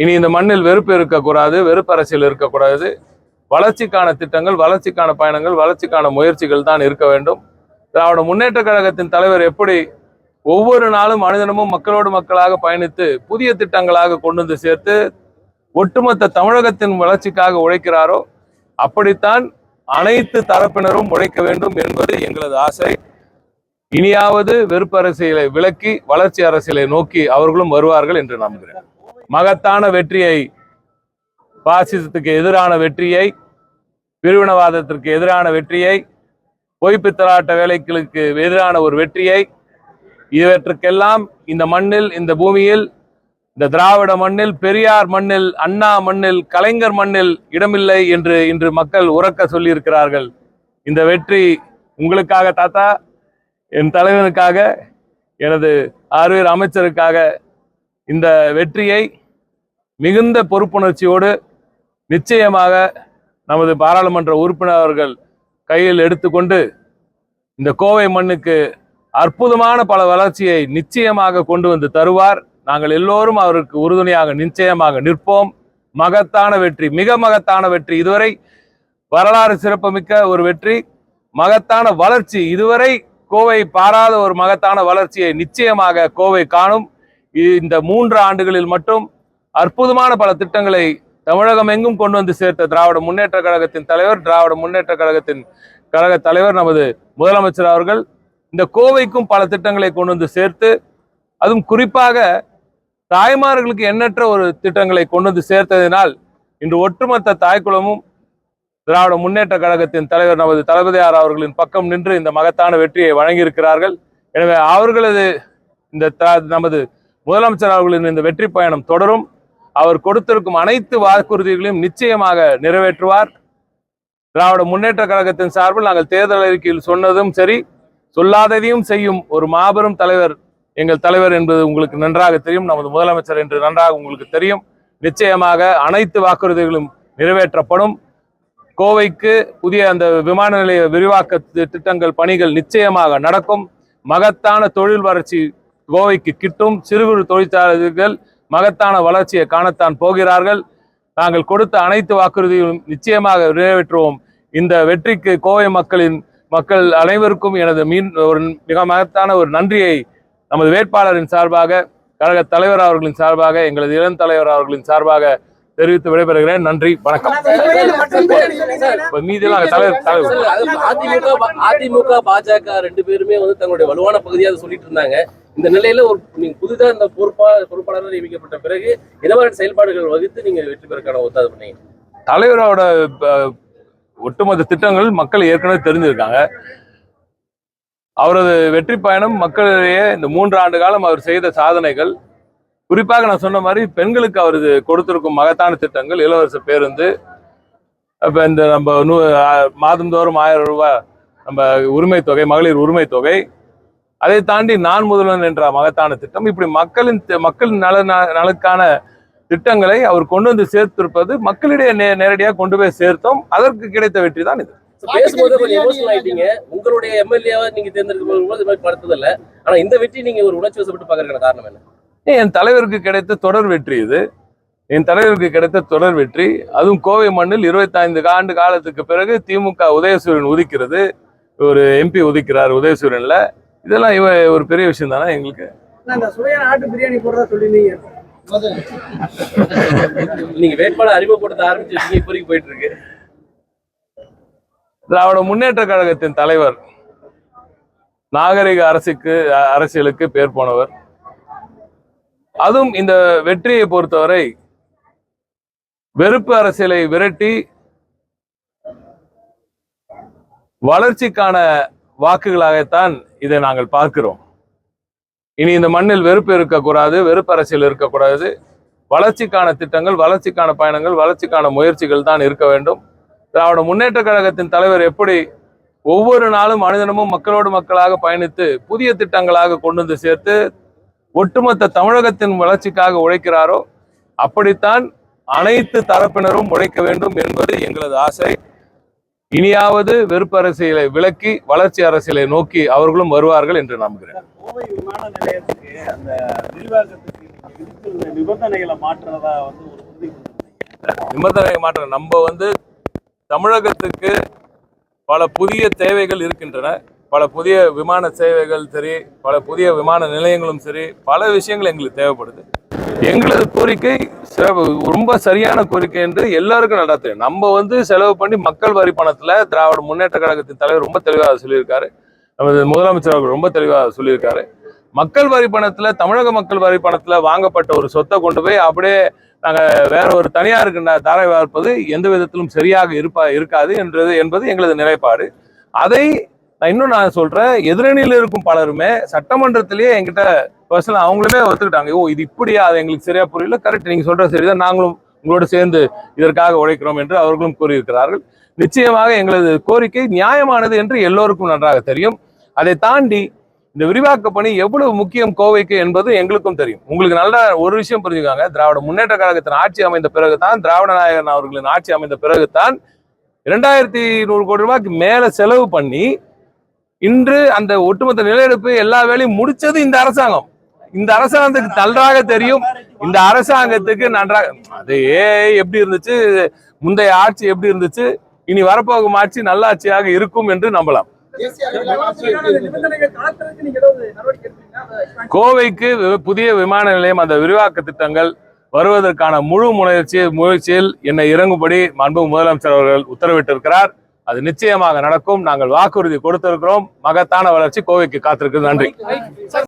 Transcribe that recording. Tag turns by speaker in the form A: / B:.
A: இனி இந்த மண்ணில் வெறுப்பு இருக்கக்கூடாது வெறுப்பு அரசியல் இருக்கக்கூடாது. வளர்ச்சிக்கான திட்டங்கள் வளர்ச்சிக்கான பயணங்கள் வளர்ச்சிக்கான முயற்சிகள் தான் இருக்க வேண்டும். திராவிட முன்னேற்ற கழகத்தின் தலைவர் எப்படி ஒவ்வொரு நாளும் மனிதனமும் மக்களோடு மக்களாக பயணித்து புதிய திட்டங்களாக கொண்டு வந்து சேர்த்து ஒட்டுமொத்த தமிழகத்தின் வளர்ச்சிக்காக உழைக்கிறாரோ அப்படித்தான் அனைத்து தரப்பினரும் உழைக்க வேண்டும் என்பது எங்களது ஆசை. இனியாவது வெறுப்பு அரசியலை விலக்கி வளர்ச்சி அரசியலை நோக்கி அவர்களும் வருவார்கள் என்று நம்புகிறேன். மகத்தான வெற்றியை பாசிசத்துக்கு எதிரான வெற்றியை பிரிவினவாதத்திற்கு எதிரான வெற்றியை பொய்ப்பித்தலாட்ட வேலைகளுக்கு எதிரான ஒரு வெற்றியை இவற்றுக்கெல்லாம் இந்த மண்ணில் இந்த பூமியில் இந்த திராவிட மண்ணில் பெரியார் மண்ணில் அண்ணா மண்ணில் கலைஞர் மண்ணில் இடமில்லை என்று இன்று மக்கள் உறக்க சொல்லியிருக்கிறார்கள். இந்த வெற்றி உங்களுக்காக தாத்தா என் தலைவனுக்காக எனது ஆறுவேர் அமைச்சருக்காக இந்த வெற்றியை மிகுந்த பொறுப்புணர்ச்சியோடு நிச்சயமாக நமது பாராளுமன்ற உறுப்பினர் கையில் எடுத்துக்கொண்டு இந்த கோவை மண்ணுக்கு அற்புதமான பல வளர்ச்சியை நிச்சயமாக கொண்டு வந்து தருவார். நாங்கள் எல்லோரும் அவருக்கு உறுதுணையாக நிச்சயமாக நிற்போம். மகத்தான வெற்றி மிக மகத்தான வெற்றி இதுவரை வரலாறு சிறப்புமிக்க ஒரு வெற்றி மகத்தான வளர்ச்சி இதுவரை கோவை பாராத ஒரு மகத்தான வளர்ச்சியை நிச்சயமாக கோவை காணும். இந்த மூன்று ஆண்டுகளில் மட்டும் அற்புதமான பல திட்டங்களை தமிழகம் எங்கும் கொண்டு வந்து சேர்த்த திராவிட முன்னேற்ற கழகத்தின் தலைவர் திராவிட முன்னேற்ற கழகத்தின் கழக தலைவர் நமது முதலமைச்சர் அவர்கள் இந்த கோவைக்கும் பல திட்டங்களை கொண்டு வந்து சேர்த்து அதுவும் குறிப்பாக தாய்மார்களுக்கு எண்ணற்ற ஒரு திட்டங்களை கொண்டு வந்து சேர்த்ததினால் இன்று ஒட்டுமொத்த தாய்க்குளமும் திராவிட முன்னேற்ற கழகத்தின் தலைவர் நமது தளபதியார் அவர்களின் பக்கம் நின்று இந்த மகத்தான வெற்றியை வழங்கியிருக்கிறார்கள். எனவே அவர்களது இந்த நமது முதலமைச்சர் அவர்களின் இந்த வெற்றி பயணம் தொடரும். அவர் கொடுத்திருக்கும் அனைத்து வாக்குறுதிகளையும் நிச்சயமாக நிறைவேற்றுவார். திராவிட முன்னேற்ற கழகத்தின் சார்பில் நாங்கள் தேர்தல் அறிக்கையில் சொன்னதும் சரி சொல்லாததையும் செய்யும் ஒரு மாபெரும் தலைவர் எங்கள் தலைவர் என்பது உங்களுக்கு நன்றாக தெரியும். நமது முதலமைச்சர் என்று நன்றாக உங்களுக்கு தெரியும். நிச்சயமாக அனைத்து வாக்குறுதிகளும் நிறைவேற்றப்படும். கோவைக்கு புதிய அந்த விமான நிலைய விரிவாக்க திட்டங்கள் பணிகள் நிச்சயமாக நடக்கும். மகத்தான தொழில் வளர்ச்சி கோவைக்கு கிட்டும். சிறு குறு தொழிற்சாலைகள் மகத்தான வளர்ச்சியை காணத்தான் போகிறார்கள். நாங்கள் கொடுத்த அனைத்து வாக்குறுதிகளும் நிச்சயமாக நிறைவேற்றுவோம். இந்த வெற்றிக்கு கோவை மக்களின் மக்கள் அனைவருக்கும் எனது மீன் ஒரு மிக மகத்தான ஒரு நன்றியை நமது வேட்பாளரின் சார்பாக கழக தலைவர் அவர்களின் சார்பாக எங்களது இளம் தலைவர் அவர்களின் சார்பாக தெரிவித்து விடைபெறுகிறேன். நன்றி வணக்கம். இப்ப மீதியெல்லாம் தலைவர் தலைவர்.
B: அது அதிமுக அதிமுக பாஜக ரெண்டு பேருமே வந்து தங்களுடைய வலுவான பகுதியாக சொல்லிட்டு இருந்தாங்க. இந்த நிலையில ஒரு நீங்க புதிதாக இந்த பொறுப்பா பொறுப்பாளராக நியமிக்கப்பட்ட பிறகு என்ன மாதிரி செயல்பாடுகள் வகுத்து நீங்க வெற்றி பெறக்கான ஒத்தாது பண்ணீங்க.
A: தலைவரோட ஒட்டுமொத்த திட்டங்கள் மக்கள் ஏற்கனவே தெரிஞ்சிருக்காங்க. அவரது வெற்றி பயணம் மக்களிடையே இந்த மூன்று ஆண்டு காலம் அவர் செய்த சாதனைகள். குறிப்பாக நான் சொன்ன மாதிரி பெண்களுக்கு அவரது கொடுத்திருக்கும் மகத்தான திட்டங்கள் இலவச பேருந்து. இப்போ இந்த நம்ம நூ மாதந்தோறும் ஆயிரம் ரூபாய் நம்ம உரிமை தொகை மகளிர் உரிமை தொகை அதை தாண்டி நான் முதல்வன் என்ற மகத்தான திட்டம் இப்படி மக்களின் மக்கள் நல நலனுக்கான திட்டங்களை அவர் கொண்டு வந்து சேர்த்திருப்பது மக்களிடையே நே நேரடியாக கொண்டு போய் சேர்த்தோம். அதற்கு கிடைத்த வெற்றி தான் இது.
B: பேசும்போது கொஞ்சம் எமோஷனல் ஆயிட்டீங்க. உங்களுடைய எம்எல்ஏவா நீங்க தேர்ந்தெடுக்கும் போது இது மாதிரி படுத்தது இல்ல. ஆனா இந்த வெற்றி நீங்க ஒரு உணர்ச்சி வசப்பட்டு பாக்குறதுக்கான காரணம் என்ன?
A: என் தலைவருக்கு கிடைத்த தொடர் வெற்றி இது. என் தலைவருக்கு கிடைத்த தொடர் வெற்றி. அதுவும் கோவை மண்ணில் 25 ஆண்டு காலத்துக்கு பிறகு திமுக உதயசூரியன் உதிக்கிறது. ஒரு எம்பி உதிக்கிறார் உதயசூரியன்ல. இதெல்லாம் இவ ஒரு பெரிய விஷயம் தானே எங்களுக்கு?
B: நீங்க வேட்பாளர் அறிமுகப்படுத்த ஆரம்பிச்சிருக்கீங்க இப்போ வரைக்கும் போயிட்டு இருக்கு
A: திராவிட முன்னேற்ற கழகத்தின் தலைவர் நாகரிக அரசுக்கு அரசியலுக்கு பேர் போனவர். அதுவும் இந்த வெற்றியை பொறுத்தவரை வெறுப்பு அரசியலை விரட்டி வளர்ச்சிக்கான வாக்குகளாகத்தான் இதை நாங்கள் பார்க்கிறோம். இனி இந்த மண்ணில் வெறுப்பு இருக்கக்கூடாது வெறுப்பு அரசியல் இருக்கக்கூடாது. வளர்ச்சிக்கான திட்டங்கள் வளர்ச்சிக்கான பயணங்கள் வளர்ச்சிக்கான முயற்சிகள் தான் இருக்க வேண்டும். திராவிட முன்னேற்ற கழகத்தின் தலைவர் எப்படி ஒவ்வொரு நாளும் மனிதனமும் மக்களோடு மக்களாக பயணித்து புதிய திட்டங்களாக கொண்டு வந்து சேர்த்து ஒட்டுமொத்த தமிழகத்தின் வளர்ச்சிக்காக உழைக்கிறாரோ அப்படித்தான் அனைத்து தரப்பினரும் உழைக்க வேண்டும் என்பது எங்களது ஆசை. இனியாவது வெறுப்பு அரசியலை விலக்கி வளர்ச்சி அரசியலை நோக்கி அவர்களும் வருவார்கள் என்று நம்புகிறேன்.
C: கோவை விமான நிலையத்துக்கு அந்த விரிவாக்கத்துக்கு நிபந்தனைகளை மாற்றுறதா வந்து ஒரு
A: நிபந்தனை மாற்றம் நம்ம வந்து தமிழகத்துக்கு பல புதிய தேவைகள் இருக்கின்றன. பல புதிய விமான சேவைகள் சரி பல புதிய விமான நிலையங்களும் சரி பல விஷயங்கள் எங்களுக்கு தேவைப்படுது. எங்களது கோரிக்கை ரொம்ப சரியான கோரிக்கை என்று எல்லாருக்கும் நல்லா தெரியும் நம்ம வந்து செலவு பண்ணி மக்கள் வரி பணத்துல திராவிட முன்னேற்ற கழகத்தின் தலைவர் ரொம்ப தெளிவாக சொல்லியிருக்காரு. நமது முதலமைச்சர் அவர்கள் ரொம்ப தெளிவாக சொல்லியிருக்காரு. மக்கள் வரி பணத்துல தமிழக மக்கள் வரி பணத்துல வாங்கப்பட்ட ஒரு சொத்தை கொண்டு போய் அப்படியே நாங்க வேற ஒரு தனியாருக்கு ந- தாரை வார்ப்பது எந்த விதத்திலும் சரியாக இருப்பா இருக்காது என்றது என்பது எங்களது நிலைப்பாடு. அதை நான் இன்னும் நான் சொல்றேன். எதிரணியில் இருக்கும் பலருமே சட்டமன்றத்திலேயே எங்கிட்ட பர்சனல் அவங்களுமே ஒத்துக்கிட்டாங்க. ஓ இது இப்படியா? அது எங்களுக்கு சரியா புரியல. கரெக்ட் நீங்க சொல்றது சரிதான். நாங்களும் உங்களோடு சேர்ந்து இதற்காக உழைக்கிறோம் என்று அவர்களும் கூறியிருக்கிறார்கள். நிச்சயமாக எங்களது கோரிக்கை நியாயமானது என்று எல்லோருக்கும் நன்றாக தெரியும். அதை தாண்டி இந்த விரிவாக்க பணி எவ்வளவு முக்கியம் கோவைக்கு என்பது எங்களுக்கும் தெரியும். உங்களுக்கு நல்ல ஒரு விஷயம் புரிஞ்சுக்காங்க. திராவிட முன்னேற்ற கழகத்தின் ஆட்சி அமைந்த பிறகுதான் திராவிட நாயகன் அவர்களின் ஆட்சி அமைந்த பிறகுதான் இரண்டாயிரத்தி நூறு கோடி ரூபாய்க்கு மேல செலவு பண்ணி இன்று அந்த ஒட்டுமொத்த நிலையெடுப்பு எல்லா வேலையும் முடிச்சது இந்த அரசாங்கம். இந்த அரசாங்கத்துக்கு நன்றாக தெரியும். இந்த அரசாங்கத்துக்கு நன்றாக அது ஏ எப்படி இருந்துச்சு முந்தைய ஆட்சி எப்படி இருந்துச்சு இனி வரப்போகும் ஆட்சி நல்லாட்சியாக இருக்கும் என்று நம்பலாம். கோவைக்கு புதிய விமான நிலையம் அந்த விரிவாக்க திட்டங்கள் வருவதற்கான முழு முயற்சி முயற்சியில் என்னை இறங்கும்படி அன்பு முதலமைச்சர் அவர்கள் உத்தரவிட்டிருக்கிறார். அது நிச்சயமாக நடக்கும். நாங்கள் வாக்குறுதி கொடுத்திருக்கிறோம். மகத்தான வளர்ச்சி கோவைக்கு காத்திருக்கு நன்றி.